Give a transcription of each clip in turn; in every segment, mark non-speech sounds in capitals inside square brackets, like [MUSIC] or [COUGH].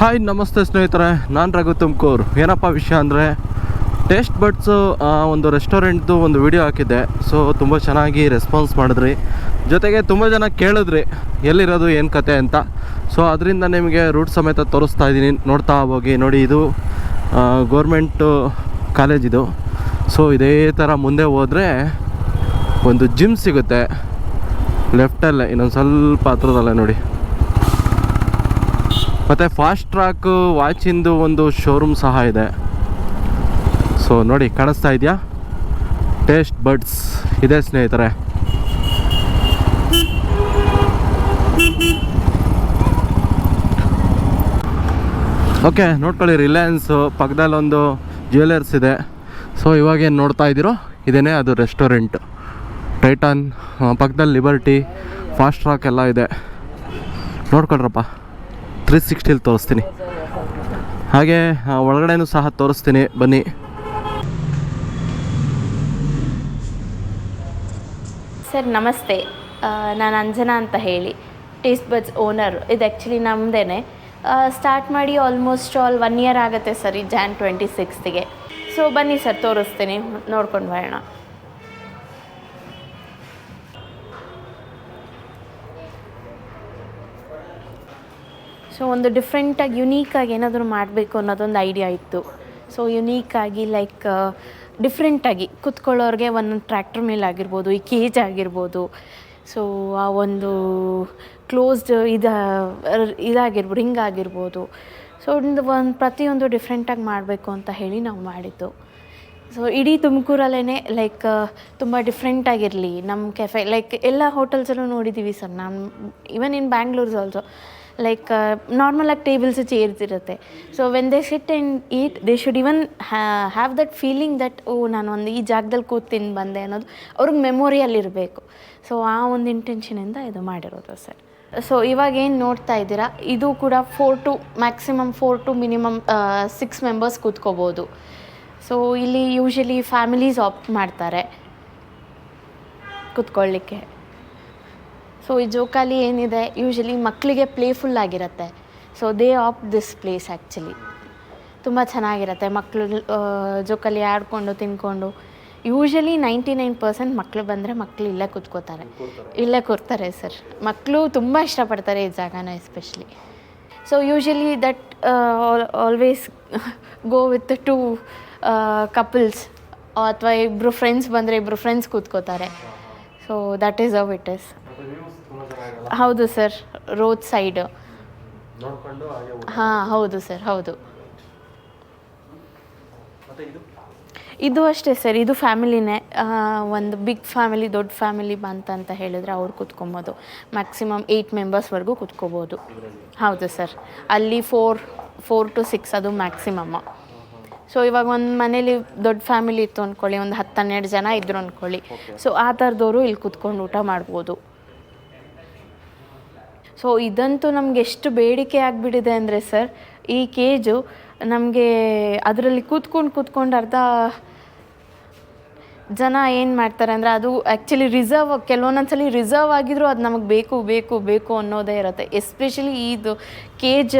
Hi ನಮಸ್ತೆ ಸ್ನೇಹಿತರೆ. ನಾನು ರಘು ತುಮಕೂರು. ಏನಪ್ಪ ವಿಷಯ ಅಂದರೆ ಟೇಸ್ಟ್ ಬಡ್ಸು ಒಂದು ರೆಸ್ಟೋರೆಂಟ್ದು ಒಂದು ವಿಡಿಯೋ ಹಾಕಿದ್ದೆ. ಸೊ ತುಂಬ ಚೆನ್ನಾಗಿ ರೆಸ್ಪಾನ್ಸ್ ಮಾಡಿದ್ರಿ. ಜೊತೆಗೆ ತುಂಬ ಜನ ಕೇಳಿದ್ರಿ, ಎಲ್ಲಿರೋದು, ಏನು ಕತೆ ಅಂತ. ಸೊ ಅದರಿಂದ ನಿಮಗೆ ರೂಟ್ ಸಮೇತ ತೋರಿಸ್ತಾ ಇದ್ದೀನಿ. ನೋಡ್ತಾ ಹೋಗಿ, ನೋಡಿ ಇದು ಗೋರ್ಮೆಂಟು ಕಾಲೇಜ್ ಇದು. ಸೊ ಇದೇ ಥರ ಮುಂದೆ ಹೋದರೆ ಒಂದು ಜಿಮ್ ಸಿಗುತ್ತೆ. ಲೆಫ್ಟಲ್ಲೇ ಇನ್ನೊಂದು ಸ್ವಲ್ಪ ಹತ್ರದಲ್ಲೇ ನೋಡಿ. ಮತ್ತು ಫಾಸ್ಟ್ ಟ್ರ್ಯಾಕ್ ವಾಚಿಂದು ಒಂದು ಶೋರೂಮ್ ಸಹ ಇದೆ. ಸೊ ನೋಡಿ, ಕಾಣಿಸ್ತಾ ಇದೆಯಾ? ಟೇಸ್ಟ್ ಬಡ್ಸ್ ಇದೆ ಸ್ನೇಹಿತರೆ. ಓಕೆ ನೋಡ್ಕೊಳ್ಳಿ ರಿಲಯನ್ಸು ಪಕ್ಕದಲ್ಲೊಂದು ಜ್ಯುವೆಲರ್ಸ್ ಇದೆ. ಸೊ ಇವಾಗೇನು ನೋಡ್ತಾ ಇದ್ದೀರೋ ಇದೇನೇ ಅದು ರೆಸ್ಟೋರೆಂಟ್ ಟೈಟಾನ್ ಪಕ್ಕದಲ್ಲಿ ಲಿಬರ್ಟಿ ಫಾಸ್ಟ್ ಟ್ರಾಕ್ ಎಲ್ಲ ಇದೆ. ನೋಡ್ಕೊಳ್ರಪ್ಪ. ತ್ರೀ ಸಿಕ್ಸ್ಟಿಲಿ ತೋರಿಸ್ತೀನಿ. ಹಾಗೆ ಒಳಗಡೆನೂ ಸಹ ತೋರಿಸ್ತೀನಿ. ಬನ್ನಿ. ಸರ್, ನಮಸ್ತೆ. ನಾನು ಅಂಜನಾ ಅಂತ ಹೇಳಿ. ಟೇಸ್ಟ್ ಬಡ್ಸ್ ಓನರ್ ಇದು ಆ್ಯಕ್ಚುಲಿ ನಮ್ಮದೇ ಸ್ಟಾರ್ಟ್ ಮಾಡಿ ಆಲ್ಮೋಸ್ಟ್ ಆಲ್ ಒನ್ ಇಯರ್ ಆಗುತ್ತೆ ಸರ್ ಈ ಜಾನ್ ಟ್ವೆಂಟಿ ಸಿಕ್ಸ್ತಿಗೆ ಸೊ ಬನ್ನಿ ಸರ್, ತೋರಿಸ್ತೀನಿ. ನೋಡ್ಕೊಂಡು ಬರೋಣ. ಸೊ ಒಂದು ಡಿಫ್ರೆಂಟಾಗಿ ಯುನೀಕಾಗಿ ಏನಾದರೂ ಮಾಡಬೇಕು ಅನ್ನೋದೊಂದು ಐಡಿಯಾ ಇತ್ತು. ಸೊ ಯುನೀಕಾಗಿ ಲೈಕ್ ಡಿಫ್ರೆಂಟಾಗಿ ಕುತ್ಕೊಳ್ಳೋರಿಗೆ ಒಂದೊಂದು ಟ್ರ್ಯಾಕ್ಟರ್ ಮೇಲೆ ಆಗಿರ್ಬೋದು, ಈ ಕೇಜ್ ಆಗಿರ್ಬೋದು. ಸೊ ಆ ಒಂದು ಕ್ಲೋಸ್ಡ್ ಇದ ಇದಾಗಿರ್ಬೋದು ರಿಂಗ್ ಆಗಿರ್ಬೋದು. ಸೊ ಒಂದು ಒಂದು ಪ್ರತಿಯೊಂದು ಡಿಫ್ರೆಂಟಾಗಿ ಮಾಡಬೇಕು ಅಂತ ಹೇಳಿ ನಾವು ಮಾಡಿದ್ದು. ಸೊ ಇಡೀ ತುಮಕೂರಲ್ಲೇ ಲೈಕ್ ತುಂಬ ಡಿಫ್ರೆಂಟಾಗಿರಲಿ ನಮ್ಮ ಕೆಫೆ ಲೈಕ್ ಎಲ್ಲ ಹೋಟೆಲ್ಸಲ್ಲೂ ನೋಡಿದ್ದೀವಿ ಸರ್. ನಮ್ಮ even in Bangalore's also like ನಾರ್ಮಲಾಗಿ ಟೇಬಲ್ಸ್ ಚೇರ್ಸ್ ಇರುತ್ತೆ. So when they sit and eat they should even have that feeling that oh, ನಾನು ಒಂದು ಈ ಜಾಗದಲ್ಲಿ ಕೂತ್ ತಿಂದು ಬಂದೆ ಅನ್ನೋದು ಅವ್ರಿಗೆ ಮೆಮೊರಿಯಲ್ಲಿರಬೇಕು ಸೊ ಆ ಒಂದು ಇಂಟೆನ್ಷನಿಂದ ಇದು ಮಾಡಿರೋದು ಸರ್. ಸೊ ಇವಾಗ ಏನು ನೋಡ್ತಾ ಇದ್ದೀರಾ? ಇದು ಕೂಡ four to maximum four to minimum six members ಕೂತ್ಕೋಬೋದು. So ಇಲ್ಲಿ ಯೂಶಲಿ ಫ್ಯಾಮಿಲೀಸ್ ಆಪ್ಟ್ ಮಾಡ್ತಾರೆ. ಕೂತ್ಕೊಳ್ಳಿಕ್ಕೆ. ಸೊ ಈ ಜೋಕಾಲಿ ಏನಿದೆ ಯೂಶಲಿ ಮಕ್ಕಳಿಗೆ ಪ್ಲೇಫುಲ್ ಆಗಿರುತ್ತೆ. So they opt this place actually ತುಂಬ ಚೆನ್ನಾಗಿರುತ್ತೆ ಮಕ್ಕಳು ಜೋಕಾಲಿ ಆಡಿಕೊಂಡು, ತಿನ್ಕೊಂಡು. ಯೂಶಲಿ ನೈಂಟಿ ನೈನ್ ಪರ್ಸೆಂಟ್ ಮಕ್ಕಳು ಬಂದರೆ ಮಕ್ಕಳು ಇಲ್ಲೇ ಕೂತ್ಕೋತಾರೆ. ಇಲ್ಲೇ ಕೂರ್ತಾರೆ ಸರ್ ಮಕ್ಕಳು ತುಂಬ ಇಷ್ಟಪಡ್ತಾರೆ ಈ ಜಾಗನ especially so usually that always go with two couples ಅಥವಾ ಇಬ್ಬರು ಫ್ರೆಂಡ್ಸ್ ಬಂದರೆ ಇಬ್ಬರು friends ಕೂತ್ಕೋತಾರೆ. So that is of it is ಹೌದು ಸರ್ ರೋಡ್ ಸೈಡ್ ಹಾಂ ಹೌದು ಸರ್ ಹೌದು. ಇದು? ಅಷ್ಟೇ ಸರ್ ಇದು ಫ್ಯಾಮಿಲಿನೇ. ಒಂದು ಬಿಗ್ ಫ್ಯಾಮಿಲಿ ದೊಡ್ಡ ಫ್ಯಾಮಿಲಿ ಬಂತಂತ ಹೇಳಿದ್ರೆ ಅವ್ರು ಕುತ್ಕೊಬೋದು. Maximum eight ಮೆಂಬರ್ಸ್ವರೆಗೂ ಕುತ್ಕೋಬೋದು. ಹೌದು ಸರ್. ಅಲ್ಲಿ ಫೋರ್ ಫೋರ್ ಟು ಸಿಕ್ಸ್ ಅದು ಮ್ಯಾಕ್ಸಿಮಮ್ ಸೊ ಇವಾಗ ಒಂದು ಮನೇಲಿ ದೊಡ್ಡ ಫ್ಯಾಮಿಲಿ ಇತ್ತು ಅಂದ್ಕೊಳ್ಳಿ ಒಂದು ಹತ್ತು ಹನ್ನೆರಡು ಜನ ಇದ್ರು ಅಂದ್ಕೊಳ್ಳಿ ಸೊ ಆ ಥರದವರು ಇಲ್ಲಿ ಕುತ್ಕೊಂಡು ಊಟ ಮಾಡ್ಬೋದು. ಸೊ ಇದಂತೂ ನಮ್ಗೆ ಎಷ್ಟು ಬೇಡಿಕೆ ಆಗಿಬಿಟ್ಟಿದೆ ಅಂದರೆ ಸರ್ ಈ ಕೇಜು ನಮಗೆ ಅದರಲ್ಲಿ ಕೂತ್ಕೊಂಡು ಕೂತ್ಕೊಂಡು ಅರ್ಧ ಜನ ಏನು ಮಾಡ್ತಾರೆ ಅಂದರೆ ಅದು ಆ್ಯಕ್ಚುಲಿ ರಿಸರ್ವ್ ಕೆಲವೊಂದೊಂದ್ಸಲಿ ರಿಸರ್ವ್ ಆಗಿದ್ರೂ ಅದು ನಮಗೆ ಬೇಕು ಬೇಕು ಬೇಕು ಅನ್ನೋದೇ ಇರುತ್ತೆ. ಎಸ್ಪೆಷಲಿ ಇದು ಕೇಜ್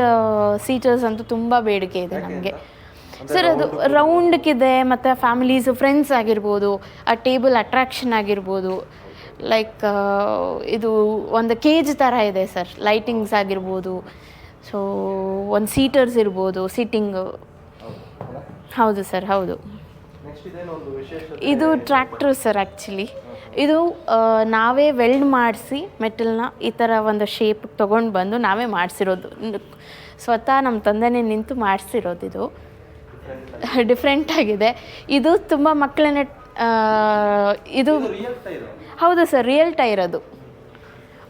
ಸೀಟರ್ಸ್ ಅಂತೂ ತುಂಬ ಬೇಡಿಕೆ ಇದೆ ನಮಗೆ. ಸರ್ ಅದು ರೌಂಡ್ಗಿದೆ ಮತ್ತು ಫ್ಯಾಮಿಲೀಸ್ ಫ್ರೆಂಡ್ಸ್ ಆಗಿರ್ಬೋದು ಆ ಟೇಬಲ್ ಅಟ್ರಾಕ್ಷನ್ ಆಗಿರ್ಬೋದು ಲೈಕ್ ಇದು ಒಂದು ಕೇಜ್ ಥರ ಇದೆ ಸರ್ ಲೈಟಿಂಗ್ಸ್ ಆಗಿರ್ಬೋದು. ಸೊ ಒಂದು ಸೀಟರ್ಸ್ ಇರ್ಬೋದು ಸೀಟಿಂಗು ಹೌದು ಸರ್ ಹೌದು. ಇದು ಟ್ರ್ಯಾಕ್ಟರ್ ಸರ್ ಆ್ಯಕ್ಚುಲಿ ಇದು ನಾವೇ ವೆಲ್ಡ್ ಮಾಡಿಸಿ ಮೆಟಲ್ನ ಈ ಥರ ಒಂದು ಶೇಪ್ ತೊಗೊಂಡು ಬಂದು ನಾವೇ ಮಾಡಿಸಿರೋದು. ಸ್ವತಃ ನಮ್ಮ ತಂದೆನೇ ನಿಂತು ಮಾಡಿಸಿರೋದು ಇದು. ಡಿಫ್ರೆಂಟ್ [LAUGHS] ಆಗಿದೆ. ಇದು ತುಂಬ ಮಕ್ಕಳನ್ನ ಇದು ಹೌದು ಸರ್ ರಿಯಲ್ ಟೈರ್ ಅದು.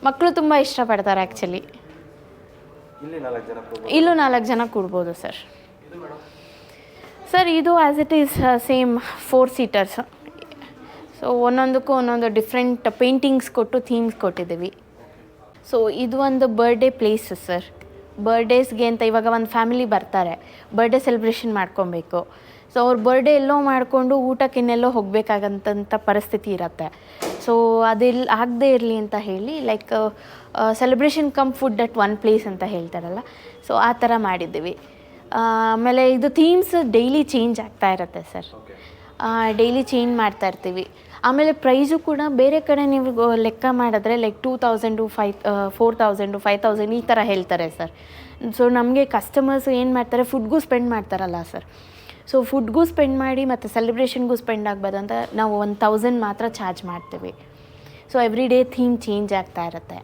ಮಕ್ಕಳು ತುಂಬ ಇಷ್ಟಪಡ್ತಾರೆ ಆ್ಯಕ್ಚುಲಿ ಇಲ್ಲಿ ನಾಲ್ಕು ಜನ ಕೂಡ್ಬೋದು. ಸರ್. ಸರ್ ಇದು as it is same four seaters so ಒಂದೊಂದಕ್ಕೂ ಒಂದೊಂದು ಡಿಫ್ರೆಂಟ್ ಪೇಂಟಿಂಗ್ಸ್ ಕೊಟ್ಟು ಥೀಮ್ಸ್ ಕೊಟ್ಟಿದ್ದೀವಿ. ಸೊ ಇದು ಒಂದು ಬರ್ಡೇ ಪ್ಲೇಸ್ ಸರ್. ಬರ್ಡೇಸ್ಗೆ ಅಂತ ಇವಾಗ ಒಂದು ಫ್ಯಾಮಿಲಿ ಬರ್ತಾರೆ. ಬರ್ಡೇ ಸೆಲೆಬ್ರೇಷನ್ ಮಾಡ್ಕೊಬೇಕು. ಸೊ ಅವ್ರ ಬರ್ಡೇ ಎಲ್ಲೋ ಮಾಡಿಕೊಂಡು ಊಟಕ್ಕಿನ್ನೆಲ್ಲೋ ಹೋಗಬೇಕಾಗಂತ ಪರಿಸ್ಥಿತಿ ಇರುತ್ತೆ. ಸೊ ಅದಿಲ್ಲ ಆಗದೇ ಇರಲಿ ಅಂತ ಹೇಳಿ like celebration cum food at one place ಅಂತ ಹೇಳ್ತಾರಲ್ಲ. ಸೊ ಆ ಥರ ಮಾಡಿದ್ದೀವಿ. ಆಮೇಲೆ ಇದು ಥೀಮ್ಸ್ ಡೈಲಿ ಚೇಂಜ್ ಆಗ್ತಾ ಇರುತ್ತೆ ಸರ್. ಡೈಲಿ ಚೇಂಜ್ ಮಾಡ್ತಾ ಇರ್ತೀವಿ. ಆಮೇಲೆ ಪ್ರೈಸು ಕೂಡ ಬೇರೆ ಕಡೆ ನೀವು ಲೆಕ್ಕ ಮಾಡಿದ್ರೆ ಲೈಕ್ ಟೂ ತೌಸಂಡು ಫೈ ಫೋರ್ ತೌಸಂಡು ಫೈವ್ ತೌಸಂಡ್ ಈ ಥರ ಹೇಳ್ತಾರೆ ಸರ್. ಸೊ ನಮಗೆ ಕಸ್ಟಮರ್ಸ್ ಏನು ಮಾಡ್ತಾರೆ ಫುಡ್ಗೂ ಸ್ಪೆಂಡ್ ಮಾಡ್ತಾರಲ್ಲ ಸರ್. ಸೊ ಫುಡ್ಗೂ ಸ್ಪೆಂಡ್ ಮಾಡಿ ಮತ್ತು ಸೆಲೆಬ್ರೇಷನ್ಗೂ ಸ್ಪೆಂಡ್ ಆಗ್ಬೋದು ಅಂತ ನಾವು ಒನ್ ತೌಸಂಡ್ ಮಾತ್ರ ಚಾರ್ಜ್ ಮಾಡ್ತೀವಿ. So every day theme change ಆಗ್ತಾ ಇರುತ್ತೆ.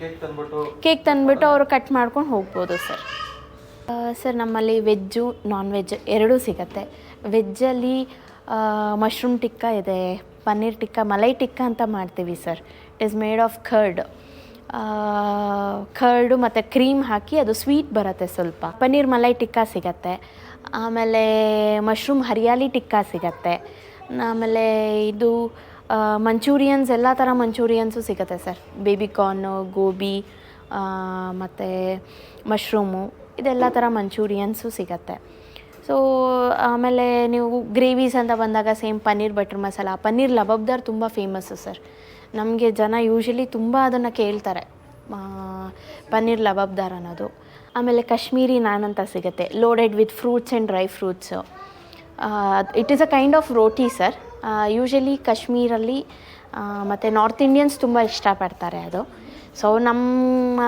ಕೇಕ್ ತಂದ್ಬಿಟ್ಟು? ಕೇಕ್ ತಂದುಬಿಟ್ಟು ಅವರು ಕಟ್ ಮಾಡ್ಕೊಂಡು ಹೋಗ್ಬೋದು ಸರ್. ಸರ್ ನಮ್ಮಲ್ಲಿ ವೆಜ್ಜು ನಾನ್ ವೆಜ್ ಎರಡೂ ಸಿಗತ್ತೆ. ವೆಜ್ಜಲ್ಲಿ ಮಶ್ರೂಮ್ ಟಿಕ್ಕ ಇದೆ ಪನ್ನೀರ್ ಟಿಕ್ಕ ಮಲೈ ಟಿಕ್ಕ ಅಂತ ಮಾಡ್ತೀವಿ sir. It is made of curd curd ಮತ್ತು ಕ್ರೀಮ್ ಹಾಕಿ ಅದು ಸ್ವೀಟ್ ಬರುತ್ತೆ ಸ್ವಲ್ಪ. ಪನ್ನೀರ್ ಮಲೈ ಟಿಕ್ಕ ಸಿಗತ್ತೆ. ಆಮೇಲೆ ಮಶ್ರೂಮ್ ಹರಿಯಾಲಿ ಟಿಕ್ಕಾ ಸಿಗತ್ತೆ. ಆಮೇಲೆ ಇದು ಮಂಚೂರಿಯನ್ಸ್, ಎಲ್ಲ ಥರ ಮಂಚೂರಿಯನ್ಸು ಸಿಗುತ್ತೆ ಸರ್. ಬೇಬಿ ಕಾರ್ನು, ಗೋಬಿ ಮತ್ತು ಮಶ್ರೂಮು, ಇದೆಲ್ಲ ಥರ ಮಂಚೂರಿಯನ್ಸು ಸಿಗತ್ತೆ. ಸೊ ಆಮೇಲೆ ನೀವು ಗ್ರೇವೀಸ್ ಅಂತ ಬಂದಾಗ ಸೇಮ್ ಪನ್ನೀರ್ ಬಟರ್ ಮಸಾಲ. ಪನ್ನೀರ್ ಲಬಬ್ದಾರ್ ತುಂಬ ಫೇಮಸ್ಸು ಸರ್. ನಮಗೆ ಜನ ಯೂಶಲಿ ತುಂಬ ಅದನ್ನು ಕೇಳ್ತಾರೆ. ಪನ್ನೀರ್ ಲಬಬ್ದಾರ್ ಅನ್ನೋದು. ಆಮೇಲೆ ಕಾಶ್ಮೀರಿ ನಾನ್ ಅಂತ ಸಿಗುತ್ತೆ loaded with fruits and dry fruits it is a kind of roti sir usually ಕಾಶ್ಮೀರಲ್ಲಿ ಮತ್ತು ನಾರ್ತ್ ಇಂಡಿಯನ್ಸ್ ತುಂಬ ಇಷ್ಟಪಡ್ತಾರೆ ಅದು. ಸೊ ನಮ್ಮ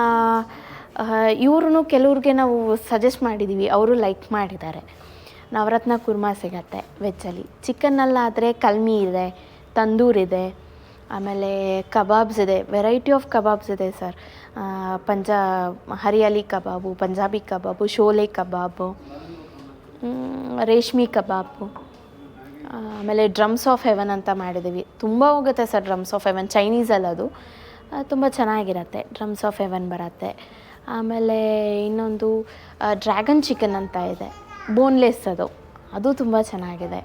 ಇವ್ರೂ ಕೆಲವ್ರಿಗೆ ನಾವು ಸಜೆಸ್ಟ್ ಮಾಡಿದ್ದೀವಿ ಅವರು ಲೈಕ್ ಮಾಡಿದ್ದಾರೆ. ನವರತ್ನ ಕುರ್ಮಾ ಸಿಗತ್ತೆ ವೆಜ್ಜಲ್ಲಿ. ಚಿಕನ್ನಲ್ಲಾದರೆ ಕಲ್ಮಿ ಇದೆ, ತಂದೂರ್ ಇದೆ, ಆಮೇಲೆ ಕಬಾಬ್ಸ್ ಇದೆ ವೆರೈಟಿ ಆಫ್ ಕಬಾಬ್ಸ್ ಇದೆ sir Panja, hariyali kebab, Punjabi kebab, sholay kebab reshmi kebab, ಆಮೇಲೆ ಡ್ರಮ್ಸ್ ಆಫ್ ಹೆವನ್ ಅಂತ ಮಾಡಿದ್ದೀವಿ. ತುಂಬ ಹೋಗುತ್ತೆ ಸರ್ ಡ್ರಮ್ಸ್ ಆಫ್ ಹೆವನ್, ಚೈನೀಸಲ್ಲಿ ಅದು. ತುಂಬ ಚೆನ್ನಾಗಿರತ್ತೆ, ಡ್ರಮ್ಸ್ ಆಫ್ ಹೆವನ್ ಬರುತ್ತೆ. ಆಮೇಲೆ ಇನ್ನೊಂದು ಡ್ರ್ಯಾಗನ್ ಚಿಕನ್ ಅಂತ ಇದೆ, ಬೋನ್ಲೆಸ್ ಅದು. ಅದು ತುಂಬ ಚೆನ್ನಾಗಿದೆ.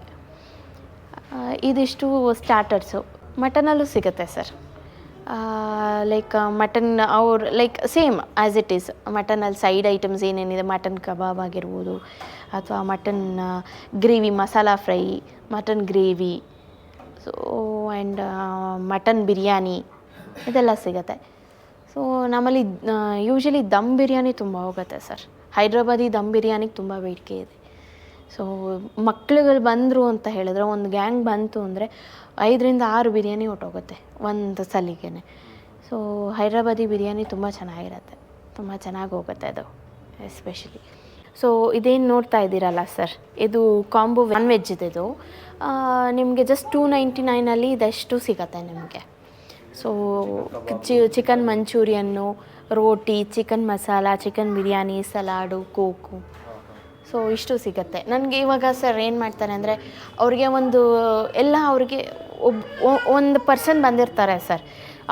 ಇದಿಷ್ಟು ಸ್ಟಾರ್ಟರ್ಸು ಮಟನಲ್ಲೂ ಸಿಗುತ್ತೆ ಸರ್. ಲೈಕ್ ಮಟನ್ ಅವ್ರ like same as it is ಮಟನಲ್ಲಿ side items ಏನೇನಿದೆ? ಮಟನ್ ಕಬಾಬ್ ಆಗಿರ್ಬೋದು, ಅಥವಾ mutton gravy masala fry mutton gravy so and mutton biryani ಇದೆಲ್ಲ ಸಿಗುತ್ತೆ. ಸೊ ನಮ್ಮಲ್ಲಿ ಯೂಶಲಿ ದಮ್ ಬಿರಿಯಾನಿ ತುಂಬ ಹೋಗುತ್ತೆ ಸರ್ ಹೈದ್ರಾಬಾದಿ ದಮ್ ಬಿರಿಯಾನಿಗೆ ತುಂಬ ಬೇಡಿಕೆ ಇದೆ. ಸೊ ಮಕ್ಳುಗಳು ಬಂದರು ಅಂತ ಹೇಳಿದ್ರೆ, ಒಂದು ಗ್ಯಾಂಗ್ ಬಂತು ಅಂದರೆ ಐದರಿಂದ ಆರು ಬಿರಿಯಾನಿ ಹೊಟ್ಟೋಗುತ್ತೆ ಒಂದು ಸಲಿಗೆ ಸೊ ಹೈದ್ರಾಬಾದಿ ಬಿರಿಯಾನಿ ತುಂಬ ಚೆನ್ನಾಗಿರುತ್ತೆ. ತುಂಬ ಚೆನ್ನಾಗಿ ಹೋಗುತ್ತೆ ಅದು ಎಸ್ಪೆಷಲಿ ಸೊ ಇದೇನು ನೋಡ್ತಾ ಇದ್ದೀರಲ್ಲ ಸರ್ ಇದು ಕಾಂಬೋ ನಾನ್ ವೆಜ್ ಇದು. ನಿಮಗೆ ಜಸ್ಟ್ ಟೂ ನೈಂಟಿ ನೈನಲ್ಲಿ ಇದೆಷ್ಟು ಸಿಗತ್ತೆ ನಿಮಗೆ? ಸೊ ಚಿ chicken manchurian roti chicken masala chicken biryani salad coke so ಇಷ್ಟು ಸಿಗತ್ತೆ. ನನಗೆ ಇವಾಗ ಸರ್ ಏನು ಮಾಡ್ತಾರೆ ಅಂದರೆ ಅವ್ರಿಗೆ ಒಂದು ಎಲ್ಲ ಅವ್ರಿಗೆ ಒಬ್ ಒಂದು ಪರ್ಸನ್ ಬಂದಿರ್ತಾರೆ ಸರ್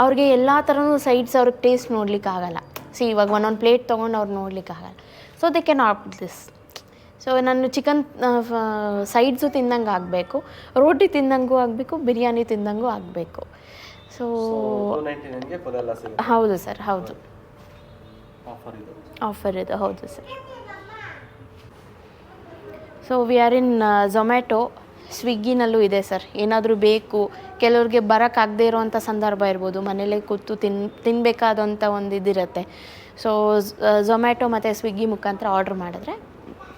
ಅವ್ರಿಗೆ ಎಲ್ಲ ಥರನೂ ಸೈಡ್ಸ್ ಅವ್ರಿಗೆ ಟೇಸ್ಟ್ ನೋಡ್ಲಿಕ್ಕಾಗಲ್ಲ ಸಿ ಇವಾಗ ಒಂದೊಂದು ಪ್ಲೇಟ್ ತೊಗೊಂಡು ಅವ್ರು ನೋಡ್ಲಿಕ್ಕಾಗಲ್ಲ so they can opt this so ನಾನು ಚಿಕನ್ ಸೈಡ್ಸು ತಿಂದಂಗೆ ಆಗಬೇಕು ರೋಟಿ ತಿಂದಂಗೂ ಆಗಬೇಕು ಬಿರಿಯಾನಿ ತಿಂದಂಗೂ ಆಗಬೇಕು. ಸೊ ಹೌದು ಸರ್ ಹೌದು. ಆಫರ್ ಇದೆ. ಹೌದು sir so we are in Zomato ಸ್ವಿಗ್ಗಿನಲ್ಲೂ ಇದೆ ಸರ್ ಏನಾದರೂ ಬೇಕು. ಕೆಲವ್ರಿಗೆ ಬರೋಕ್ಕಾಗದೇ ಇರೋವಂಥ ಸಂದರ್ಭ ಇರ್ಬೋದು. ಮನೇಲೇ ಕೂತು ತಿನ್ ತಿನ್ನಬೇಕಾದಂಥ ಒಂದು ಇದಿರುತ್ತೆ. ಸೊ ಝೊಮ್ಯಾಟೊ ಮತ್ತು ಸ್ವಿಗ್ಗಿ ಮುಖಾಂತರ ಆರ್ಡ್ರ್ ಮಾಡಿದ್ರೆ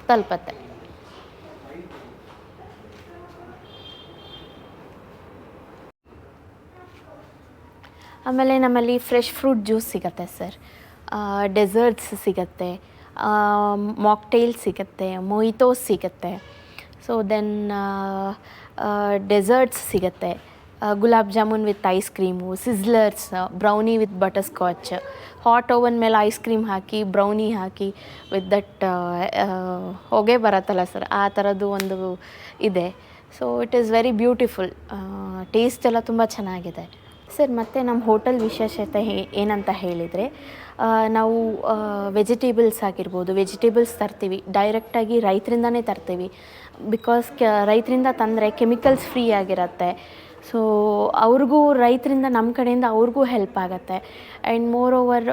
ತಲುಪತ್ತೆ. ಆಮೇಲೆ ನಮ್ಮಲ್ಲಿ ಫ್ರೆಶ್ ಫ್ರೂಟ್ ಜ್ಯೂಸ್ ಸಿಗತ್ತೆ ಸರ್ ಡೆಸರ್ಟ್ಸ್ ಸಿಗತ್ತೆ. ಮಾಕ್ಟೇಲ್ ಸಿಗುತ್ತೆ ಮೊಯಿತೋಸ್ ಸಿಗುತ್ತೆ. ಸೊ ದೆನ್ ಡೆಸರ್ಟ್ಸ್ ಸಿಗುತ್ತೆ. Gulab jamun with ice cream sizzlers brownie with butterscotch hot oven ಮೇಲೆ ಐಸ್ ಕ್ರೀಮ್ ಹಾಕಿ ಬ್ರೌನಿ ಹಾಕಿ ವಿತ್ ದಟ್ ಹೊಗೆ ಬರತ್ತಲ್ಲ ಸರ್ ಆ ಥರದ್ದು ಒಂದು ಇದೆ. So it is very beautiful taste ಎಲ್ಲ ತುಂಬ ಚೆನ್ನಾಗಿದೆ. ಸರ್, ಮತ್ತು ನಮ್ಮ ಹೋಟೆಲ್ ವಿಶೇಷತೆ ಹೇ- ಏನಂತ ಹೇಳಿದರೆ ನಾವು ವೆಜಿಟೇಬಲ್ಸ್ ಆಗಿರ್ಬೋದು, ವೆಜಿಟೇಬಲ್ಸ್ ತರ್ತೀವಿ ಡೈರೆಕ್ಟಾಗಿ ರೈತರಿಂದನೇ ತರ್ತೀವಿ ಬಿಕಾಸ್ ಕ, ರೈತರಿಂದ ತಂದರೆ ಕೆಮಿಕಲ್ಸ್ ಫ್ರೀ ಆಗಿರುತ್ತೆ. ಸೊ ಅವ್ರಿಗೂ ರೈತರಿಂದ ನಮ್ಮ ಕಡೆಯಿಂದ ಅವ್ರಿಗೂ ಹೆಲ್ಪ್ ಆಗುತ್ತೆ. ಆ್ಯಂಡ್ ಮೋರ್ ಓವರ್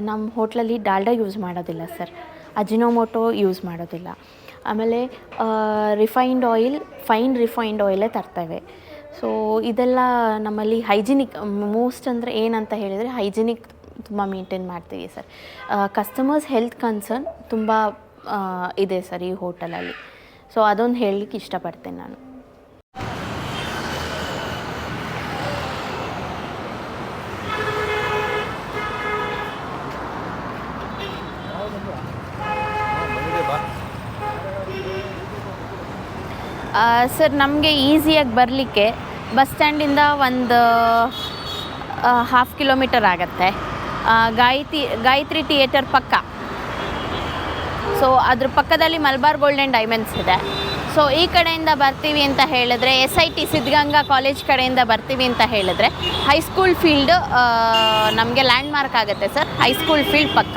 ನಮ್ಮ ಹೋಟ್ಲಲ್ಲಿ ಡಾಲ್ಡಾ ಯೂಸ್ ಮಾಡೋದಿಲ್ಲ ಸರ್. ಅಜಿನೋಮೋಟೊ ಯೂಸ್ ಮಾಡೋದಿಲ್ಲ. ಆಮೇಲೆ ರಿಫೈನ್ಡ್ ಆಯಿಲ್ ಫೈನ್ ರಿಫೈನ್ಡ್ ಆಯಿಲೇ ತರ್ತೇವೆ. ಸೊ ಇದೆಲ್ಲ ನಮ್ಮಲ್ಲಿ ಹೈಜಿನಿಕ್ ಮೋಸ್ಟ್ ಅಂದರೆ ಏನಂತ ಹೇಳಿದರೆ ಹೈಜಿನಿಕ್ ತುಂಬ ಮೇಂಟೈನ್ ಮಾಡ್ತೀವಿ ಸರ್ ಕಸ್ಟಮರ್ಸ್ ಹೆಲ್ತ್ ಕನ್ಸರ್ನ್ ತುಂಬ ಇದೆ ಸರ್ ಈ ಹೋಟೆಲಲ್ಲಿ ಸೊ ಅದೊಂದು ಹೇಳಲಿಕ್ಕೆ ಇಷ್ಟಪಡ್ತೇನೆ ನಾನು. ಸರ್ ನಮಗೆ ಈಸಿಯಾಗಿ ಬರಲಿಕ್ಕೆ ಬಸ್ ಸ್ಟ್ಯಾಂಡಿಂದ ಒಂದು ಹಾಫ್ ಕಿಲೋಮೀಟರ್ ಆಗುತ್ತೆ. ಗಾಯತ್ರಿ ಗಾಯತ್ರಿ ಥಿಯೇಟರ್ ಪಕ್ಕ. ಸೊ ಅದ್ರ ಪಕ್ಕದಲ್ಲಿ ಮಲ್ಬಾರ್ ಗೋಲ್ಡನ್ ಡೈಮಂಡ್ಸ್ ಇದೆ. ಸೊ ಈ ಕಡೆಯಿಂದ ಬರ್ತೀವಿ ಅಂತ ಹೇಳಿದ್ರೆ S I T Siddaganga college ಕಡೆಯಿಂದ ಬರ್ತೀವಿ ಅಂತ ಹೇಳಿದ್ರೆ ಹೈಸ್ಕೂಲ್ ಫೀಲ್ಡ್ ನಮಗೆ ಲ್ಯಾಂಡ್ ಮಾರ್ಕ್ ಆಗುತ್ತೆ ಸರ್ ಹೈಸ್ಕೂಲ್ ಫೀಲ್ಡ್ ಪಕ್ಕ.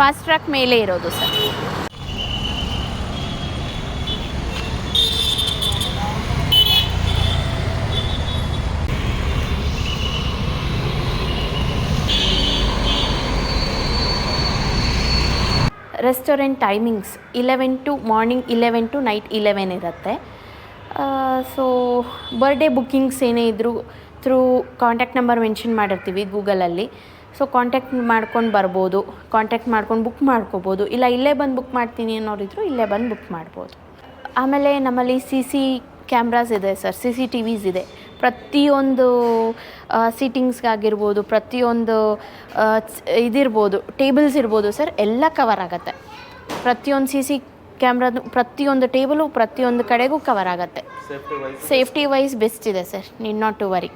ಫಾಸ್ಟ್ ಟ್ರ್ಯಾಕ್ ಮೇಲೆ ಇರೋದು sir restaurant timings eleven to morning eleven to night eleven ಇರುತ್ತೆ. ಸೊ, ಬರ್ಡೇ ಬುಕ್ಕಿಂಗ್ಸ್ ಏನೇ ಇದ್ದರೂ ಥ್ರೂ ಕಾಂಟ್ಯಾಕ್ಟ್ ನಂಬರ್ ಮೆನ್ಷನ್ ಮಾಡಿರ್ತೀವಿ ಗೂಗಲಲ್ಲಿ. ಸೊ, ಕಾಂಟ್ಯಾಕ್ಟ್ ಮಾಡ್ಕೊಂಡು ಬರ್ಬೋದು, ಕಾಂಟ್ಯಾಕ್ಟ್ ಮಾಡ್ಕೊಂಡು ಬುಕ್ ಮಾಡ್ಕೋಬೋದು. ಇಲ್ಲ, ಇಲ್ಲೇ ಬಂದು ಬುಕ್ ಮಾಡ್ತೀನಿ ಅನ್ನೋರಿದ್ರು ಇಲ್ಲೇ ಬಂದು ಬುಕ್ ಮಾಡ್ಬೋದು. ಆಮೇಲೆ ನಮ್ಮಲ್ಲಿ ಸಿ ಸಿ ಕ್ಯಾಮ್ರಾಸ್ ಇದೆ sir, C C T Vs ಇದೆ. ಪ್ರತಿಯೊಂದು ಸೀಟಿಂಗ್ಸ್ಗಾಗಿರ್ಬೋದು ಪ್ರತಿಯೊಂದು ಇದಿರ್ಬೋದು ಟೇಬಲ್ಸ್ ಇರ್ಬೋದು ಸರ್ ಎಲ್ಲ ಕವರ್ ಆಗುತ್ತೆ. ಪ್ರತಿಯೊಂದು ಸಿ ಸಿ ಕ್ಯಾಮ್ರಾದು ಪ್ರತಿಯೊಂದು ಟೇಬಲು ಪ್ರತಿಯೊಂದು ಕಡೆಗೂ ಕವರ್ ಆಗುತ್ತೆ. ಸೇಫ್ಟಿ ವೈಸ್ ಬೆಸ್ಟ್ ಇದೆ sir need not to worry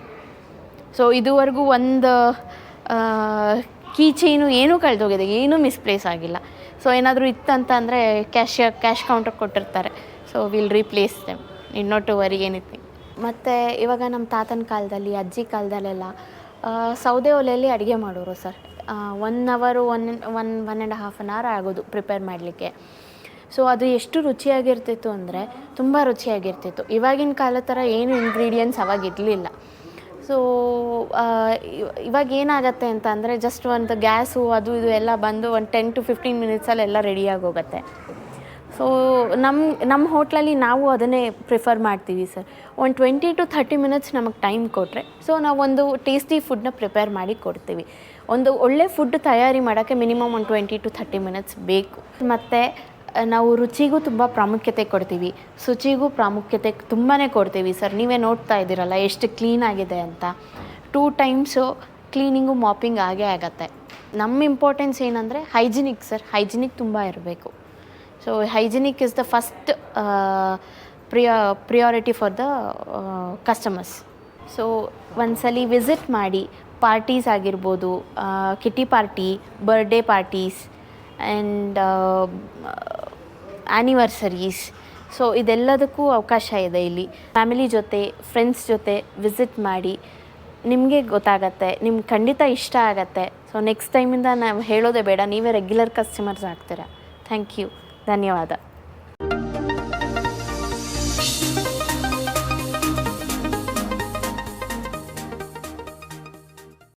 so ಇದುವರೆಗೂ ಒಂದು ಕೀ ಚೈನು ಏನೂ ಕಳೆದೋಗಿದೆ ಏನೂ ಮಿಸ್ಪ್ಲೇಸ್ ಆಗಿಲ್ಲ. ಸೊ ಏನಾದರೂ ಇತ್ತಂತ ಅಂದರೆ ಕ್ಯಾಶ್ ಕ್ಯಾಶ್ ಕೌಂಟರ್ ಕೊಟ್ಟಿರ್ತಾರೆ. So will replace them need not to worry ಏನಿತ್ತು ಮತ್ತು ಇವಾಗ ನಮ್ಮ ತಾತನ ಕಾಲದಲ್ಲಿ, ಅಜ್ಜಿ ಕಾಲದಲ್ಲೆಲ್ಲ ಸೌದೆ ಒಲೆಯಲ್ಲಿ ಅಡುಗೆ ಮಾಡೋರು ಸರ್. ಒನ್ ಅವರು one one one and half an hour ಆಗೋದು ಪ್ರಿಪೇರ್ ಮಾಡಲಿಕ್ಕೆ. ಸೊ ಅದು ಎಷ್ಟು ರುಚಿಯಾಗಿರ್ತಿತ್ತು ಅಂದರೆ ತುಂಬ ರುಚಿಯಾಗಿರ್ತಿತ್ತು. ಇವಾಗಿನ ಕಾಲದ ಥರ ಏನು ಇಂಗ್ರೀಡಿಯೆಂಟ್ಸ್ ಅವಾಗ ಇರಲಿಲ್ಲ. ಸೊ ಇವಾಗ ಏನಾಗತ್ತೆ ಅಂತ ಅಂದರೆ ಜಸ್ಟ್ ಒಂದು ಗ್ಯಾಸು, ಅದು, ಇದು ಎಲ್ಲ ಬಂದು ಒಂದು ಟೆನ್ ಟು ಫಿಫ್ಟೀನ್ ಮಿನಿಟ್ಸಲ್ಲಿ ಎಲ್ಲ ರೆಡಿಯಾಗಿ ಹೋಗುತ್ತೆ ಸೊ ನಮ್ಮ ನಮ್ಮ ಹೋಟ್ಲಲ್ಲಿ ನಾವು ಅದನ್ನೇ ಪ್ರಿಫರ್ ಮಾಡ್ತೀವಿ ಸರ್ ಒಂದು ಟ್ವೆಂಟಿ ಟು ಥರ್ಟಿ ಮಿನಿಟ್ಸ್ ನಮಗೆ ಟೈಮ್ ಕೊಟ್ಟರೆ ಸೊ ನಾವು ಒಂದು ಟೇಸ್ಟಿ ಫುಡ್ನ ಪ್ರಿಪೇರ್ ಮಾಡಿ ಕೊಡ್ತೀವಿ. ಒಂದು ಒಳ್ಳೆ ಫುಡ್ ತಯಾರಿ ಮಾಡೋಕ್ಕೆ ಮಿನಿಮಮ್ ಒಂದು ಟ್ವೆಂಟಿ ಟು ಥರ್ಟಿ ಮಿನಿಟ್ಸ್ ಬೇಕು. ಮತ್ತು ನಾವು ರುಚಿಗೂ ತುಂಬ ಪ್ರಾಮುಖ್ಯತೆ ಕೊಡ್ತೀವಿ. ಶುಚಿಗೂ ಪ್ರಾಮುಖ್ಯತೆ ತುಂಬಾ ಕೊಡ್ತೀವಿ ಸರ್ ನೀವೇ ನೋಡ್ತಾ ಇದ್ದೀರಲ್ಲ ಎಷ್ಟು ಕ್ಲೀನ್ ಆಗಿದೆ ಅಂತ. ಟೂ ಟೈಮ್ಸು ಕ್ಲೀನಿಂಗು ಮಾಪಿಂಗ್ ಆಗೇ ಆಗತ್ತೆ. ನಮ್ಮ ಇಂಪಾರ್ಟೆನ್ಸ್ ಏನಂದರೆ ಹೈಜಿನಿಕ್ ಸರ್ ಹೈಜಿನಿಕ್ ತುಂಬ ಇರಬೇಕು. So hygienic is the first Priya priority for the customers so ಒಂದ್ಸಲಿ ವಿಸಿಟ್ ಮಾಡಿ ಪಾರ್ಟೀಸ್ ಆಗಿರ್ಬೋದು kitty party birthday parties and anniversaries so ಇದೆಲ್ಲದಕ್ಕೂ ಅವಕಾಶ ಇದೆ ಇಲ್ಲಿ. ಫ್ಯಾಮಿಲಿ ಜೊತೆ ಫ್ರೆಂಡ್ಸ್ ಜೊತೆ ವಿಸಿಟ್ ಮಾಡಿ, ನಿಮಗೆ ಗೊತ್ತಾಗತ್ತೆ, ನಿಮ್ಗೆ ಖಂಡಿತ ಇಷ್ಟ ಆಗತ್ತೆ. ಸೊ ನೆಕ್ಸ್ಟ್ ಟೈಮಿಂದ ನಾವು ಹೇಳೋದೇ ಬೇಡ, ನೀವೇ ರೆಗ್ಯುಲರ್ ಕಸ್ಟಮರ್ಸ್ ಆಗ್ತೀರಾ. ಥ್ಯಾಂಕ್ ಯು ధన్యవాదాలు.